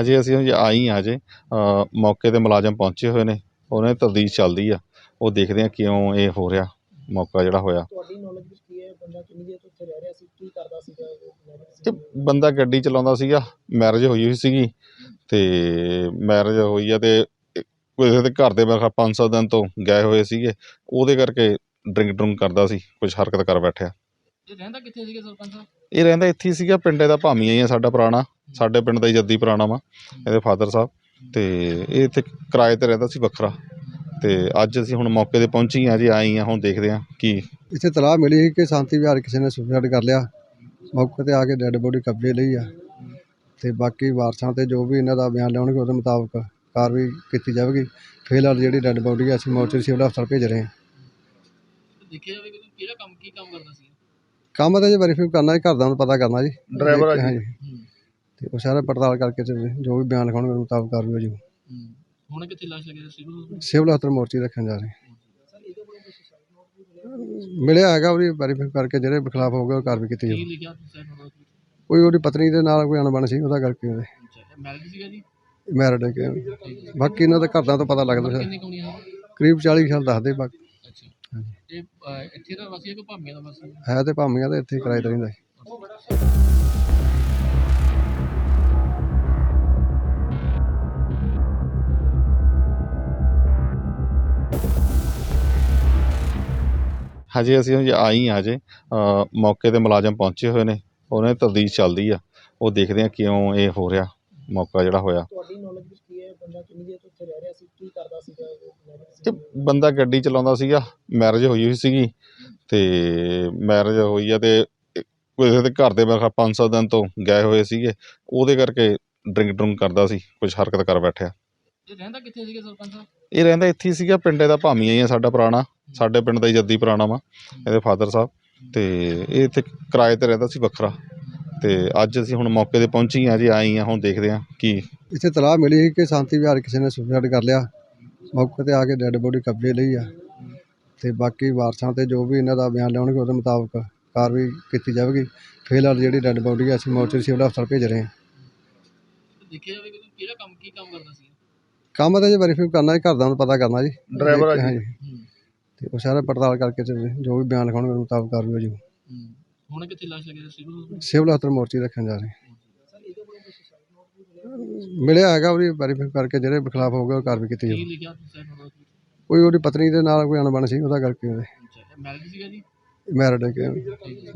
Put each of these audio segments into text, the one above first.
ਹਜੇ ਅਸੀਂ ਹਜੇ ਆਈ ਹਾਂ ਹਜੇ। ਮੌਕੇ ਤੇ ਮੁਲਾਜ਼ਮ ਪਹੁੰਚੇ ਹੋਏ ਨੇ। ਉਹਨਾਂ ਦੀ ਤਫਦੀਸ਼ ਚੱਲਦੀ ਆ। ਉਹ ਦੇਖਦੇ ਆ ਕਿਉਂ ਇਹ ਹੋ ਰਿਹਾ ਮੌਕਾ ਜਿਹੜਾ ਹੋਇਆ। ਤੁਹਾਡੀ ਨੌਲੇਜ ਵਿੱਚ ਕੀ ਹੈ? ਬੰਦਾ ਕਿੰਨੀ ਦੇਰ ਤੋਂ ਉੱਥੇ ਰਹਿ ਰਿਹਾ ਸੀ? ਕੀ ਕਰਦਾ ਸੀਗਾ? ਇਹ marriage ਇਹ ਸੀ? ਬੰਦਾ ਗੱਡੀ ਚਲਾਉਂਦਾ ਸੀਗਾ। ਮੈਰਿਜ ਹੋਈ ਹੋਈ ਸੀਗੀ। ਤੇ ਮੈਰਿਜ ਹੋਈ ਆ ਤੇ ਕਿਸੇ ਦੇ ਘਰ ਦੇ ਮੇਰੇ ਪੰਜ ਸੱਤ ਦਿਨ ਤੋਂ ਗਏ ਹੋਏ ਸੀਗੇ। ਉਹਦੇ ਕਰਕੇ ਡਰਿੰਕ ਡਰੁੰਕ ਕਰਦਾ ਸੀ। ਕੁਝ ਹਰਕਤ ਕਰ ਬੈਠਿਆ। ਇਹ ਰਹਿੰਦਾ ਕਿੱਥੇ ਸੀਗਾ ਸਰਪੰਚ ਸਾਹਿਬ? ਇਹ ਰਹਿੰਦਾ ਇੱਥੇ ਹੀ ਸੀਗਾ ਪਿੰਡੇ ਦਾ ਭਾਮੀਆ ਹੀ ਆ ਸਾਡਾ ਪੁਰਾਣਾ। ਸਾਡੇ ਪਿੰਡ ਦਾ ਹੀ ਜੱਦੀ ਪੁਰਾਣਾ ਵਾ ਇਹਦੇ ਫਾਦਰ ਸਾਹਿਬ। ਤੇ ਇਹ ਇੱਥੇ ਕਿਰਾਏ ਤੇ ਰਹਿੰਦਾ ਸੀ ਵੱਖਰਾ। ਤੇ ਅੱਜ ਅਸੀਂ ਹੁਣ ਮੌਕੇ ਤੇ ਪਹੁੰਚੀ ਹਾਂ ਜੀ ਆਈ ਹਾਂ ਹੁਣ ਦੇਖਦੇ ਹਾਂ ਕੀ ਇੱਥੇ ਤਲਾਹ ਮਿਲੀ ਸੀ ਕਿ ਸ਼ਾਂਤੀ ਵਿਹਾਰ ਕਿਸੇ ਨੇ ਸੁਸਾਈਡ ਕਰ ਲਿਆ। ਮੌਕੇ ਤੇ ਆ ਕੇ ਡੈੱਡ ਬੋਡੀ ਕਬਜ਼ੇ ਲਈ ਆ। ਤੇ ਬਾਕੀ ਵਾਰਸਾਂ ਤੇ ਜੋ ਵੀ ਇਹਨਾਂ ਦਾ ਬਿਆਨ ਲਿਆਉਣਗੇ ਉਹਦੇ ਮੁਤਾਬਕ ਕਾਰਵਾਈ ਕੀਤੀ ਜਾਵੇਗੀ। ਫਿਲਹਾਲ ਜਿਹੜੀ ਡੈੱਡ ਬੋਡੀ ਆ ਅਸੀਂ ਮੋਰਚਰੀ ਸਿਵਲ ਹਸਪਤਾਲ ਭੇਜ ਰਹੇ ਹਾਂ। ਦੇਖਿਆ ਜਾਵੇ ਕਿ ਕਿਹੜਾ ਕੰਮ ਕੀ ਕੰਮ ਕਰਦਾ ਸੀ? ਕੰਮ ਤਾਂ ਜੀ ਵੈਰੀਫਾਈ ਕਰਨਾ ਜੀ ਘਰਦਿਆਂ ਨੂੰ ਪਤਾ ਕਰਨਾ ਜੀ। Driver ਆ ਜੀ। ਤੇ ਉਹ ਸਾਰਾ ਪੜਤਾਲ ਕਰਕੇ ਤੇ ਜੋ ਵੀ ਬਿਆਨ ਲਿਖਾਉਣਗੇ ਮੁਤਾਬਕ ਕਾਰਵਾਈ ਹੋ ਜਾਊ ਹੁਣ ਕਿੱਥੇ ਲਾਸ਼ ਲੱਗੀ ਸੀ? ਸਿਵਲ ਹਸਪਤਾਲ? ਮੋਰਚੀ ਰੱਖਣ ਜਾ ਰਹੇ। ਹਾਂ। ਮਿਲਿਆ ਹੈਗਾ ਉਹਦੀ ਵੈਰੀਫਾਈ ਕਰਕੇ ਜਿਹੜੇ ਖਿਲਾਫ ਹੋਊਗਾ ਉਹ ਕਾਰਵਾਈ ਕੀਤੀ ਜਾਊ। ਕੋਈ ਉਹਦੀ ਪਤਨੀ ਦੇ ਨਾਲ ਕੋਈ ਅਣਬਣ ਸੀ ਉਹਦਾ ਕਰਕੇ ਉਹਦੇ ਮੈਰਿਜ ਸੀਗਾ ਜੀ? ਮੈਰਿਡ ਹੈ ਬਾਕੀ ਇਹਨਾਂ ਦੇ ਘਰਦਿਆਂ ਤੋਂ ਪਤਾ ਲੱਗਦਾ ਸੀ ਕਿੰਨੀ ਕੌਣੀ ਹੈ ਕਰੀਬ 40 ਸਾਲ ਦੱਸਦੇ ਬਾਕੀ। ਇਹ ਅਹ, ਇੱਥੇ ਦਾ ਵਾਸੀ ਹੈ ਕਿ ਭਾਮੀਆਂ ਦਾ ਵਾਸੀ ਹੈ ਹੈ ਤੇ ਭਾਮੀਆਂ ਤੇ ਇੱਥੇ ਕਿਰਾਏ ਤੇ ਰਹਿੰਦਾ ਸੀ। ਹਜੇ ਅਸੀਂ ਹਜੇ ਆਈ ਹਾਂ ਹਜੇ। ਅ, ਮੌਕੇ ਤੇ ਮੁਲਾਜ਼ਮ ਪਹੁੰਚੇ ਹੋਏ ਨੇ। ਉਹਨਾਂ ਦੀ ਤਫਦੀਸ਼ ਚੱਲਦੀ ਆ। ਉਹ ਦੇਖਦੇ ਆ ਕਿਉਂ ਇਹ ਹੋ ਰਿਹਾ ਮੌਕਾ ਜਿਹੜਾ ਹੋਇਆ। ਤੁਹਾਡੀ ਨੌਲੇਜ ਵਿੱਚ ਕੀ ਹੈ ਬੰਦਾ ਕਿੰਨੀ ਦੇਰ ਤੋਂ ਉੱਥੇ ਰਹਿ ਰਿਹਾ ਸੀ? ਕੀ ਕਰਦਾ ਸੀਗਾ? ਇਹ marriage ਇਹ ਸੀ? ਬੰਦਾ ਗੱਡੀ ਚਲਾਉਂਦਾ ਸੀਗਾ ਮੈਰਿਜ ਹੋਈ ਹੋਈ ਸੀਗੀ ਤੇ ਮੈਰਿਜ ਹੋਈ ਆ ਤੇ ਕਿਸੇ ਦੇ ਘਰ ਦੇ ਮੇਰੇ ਪੰਜ ਸੱਤ ਦਿਨ ਤੋਂ ਗਏ ਹੋਏ ਸੀਗੇ ਉਹਦੇ ਕਰਕੇ ਡਰਿੰਕ ਡਰੁੰਕ ਕਰਦਾ ਸੀ ਕੁਝ ਹਰਕਤ ਕਰ ਬੈਠਿਆ। ਇਹ ਰਹਿੰਦਾ ਕਿੱਥੇ ਸੀਗਾ ਸਰਪੰਚ ਸਾਹਿਬ? ਇਹ ਰਹਿੰਦਾ ਇੱਥੇ ਹੀ ਸੀਗਾ ਪਿੰਡੇ ਦਾ ਭਾਮੀਆ ਹੀ ਆ ਸਾਡਾ ਪੁਰਾਣਾ ਸਾਡੇ ਪਿੰਡ ਦਾ ਹੀ ਜੱਦੀ ਪੁਰਾਣਾ ਵਾ ਇਹਦੇ ਫਾਦਰ ਸਾਹਿਬ। ਤੇ ਇਹ ਇੱਥੇ ਕਿਰਾਏ ਤੇ ਰਹਿੰਦਾ ਸੀ ਵੱਖਰਾ। ਤੇ ਅੱਜ ਅਸੀਂ ਹੁਣ ਮੌਕੇ ਤੇ ਪਹੁੰਚੀ ਹਾਂ ਜੀ ਆਈ ਹਾਂ ਹੁਣ ਦੇਖਦੇ ਹਾਂ ਕੀ ਇੱਥੇ ਤਲਾਹ ਮਿਲੀ ਸੀ ਕਿ ਸ਼ਾਂਤੀ ਵਿਹਾਰ ਕਿਸੇ ਨੇ ਸੁਸਾਈਡ ਕਰ ਲਿਆ। ਮੌਕੇ ਤੇ ਆ ਕੇ ਡੈੱਡ ਬੋਡੀ ਕਬਜ਼ੇ ਲਈ ਆ। ਤੇ ਬਾਕੀ ਵਾਰਸਾਂ ਤੇ ਜੋ ਵੀ ਇਹਨਾਂ ਦਾ ਬਿਆਨ ਲਿਆਉਣਗੇ ਉਹਦੇ ਮੁਤਾਬਕ ਕਾਰਵਾਈ ਕੀਤੀ ਜਾਵੇਗੀ। ਫਿਲਹਾਲ ਜਿਹੜੀ ਡੈੱਡ ਬੋਡੀ ਆ ਅਸੀਂ ਮੋਰਚਰੀ ਸਿਵਲ ਹਸਪਤਾਲ ਭੇਜ ਰਹੇ ਹਾਂ। ਦੇਖਿਆ ਜਾਵੇ ਕਿ ਕਿਹੜਾ ਕੰਮ ਕੀ ਕੰਮ ਕਰਦਾ ਸੀ? ਕੰਮ ਤਾਂ ਜੀ ਵੈਰੀਫਾਈ ਕਰਨਾ ਜੀ ਘਰਦਿਆਂ ਨੂੰ ਪਤਾ ਕਰਨਾ ਜੀ। Driver ਆ ਜੀ। ਤੇ ਉਹ ਸਾਰਾ ਪੜਤਾਲ ਕਰਕੇ ਤੇ ਜੋ ਵੀ ਬਿਆਨ ਲਿਖਾਉਣਗੇ ਉਹਦੇ ਮੁਤਾਬਕ ਕਾਰਵਾਈ ਹੋ ਜਾਊ। ਹੁਣ ਕਿੱਥੇ ਲਾਸ਼ ਲੱਗੀ ਸੀ ਸਿਵਲ ਹਸਪਤਾਲ ਮੋਰਚੀ ਰੱਖਣ ਜਾ ਰਹੇ। ਮਿਲਿਆ ਹੈਗਾ ਉਹਦੀ ਵੈਰੀਫਾਈ ਕਰਕੇ ਜਿਹੜੇ ਖਿਲਾਫ ਹੋਊਗਾ ਉਹ ਕਾਰਵਾਈ ਕੀਤੀ ਜਾਊ। ਕੋਈ ਉਹਦੀ ਪਤਨੀ ਦੇ ਨਾਲ ਕੋਈ ਅਣਬਣ ਸੀ ਉਹਦਾ ਕਰਕੇ ਉਹਦੇ ਮੈਰਿਜ ਸੀਗਾ ਜੀ? ਮੈਰਿਡ ਹੈ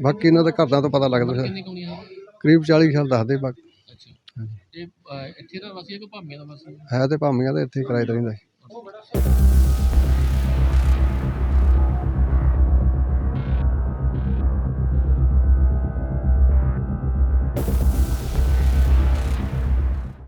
ਬਾਕੀ ਇਹਨਾਂ ਦੇ ਘਰਦਿਆਂ ਤੋਂ ਪਤਾ ਲੱਗਦਾ ਸੀ ਕਿੰਨੀ ਕੌਣੀ ਹੈ ਕਰੀਬ 40 ਸਾਲ ਦੱਸਦੇ ਬਾਕੀ। ਅੱਛਾ। ਇਹ ਇੱਥੇ ਦਾ ਵਾਸੀ ਹੈ ਕਿ ਭਾਮੀਆਂ ਦਾ ਵਾਸੀ ਹੈ ਤੇ ਭਾਮੀਆਂ ਤੇ ਇੱਥੇ ਕਿਰਾਏ ਤੇ ਰਹਿੰਦਾ ਸੀ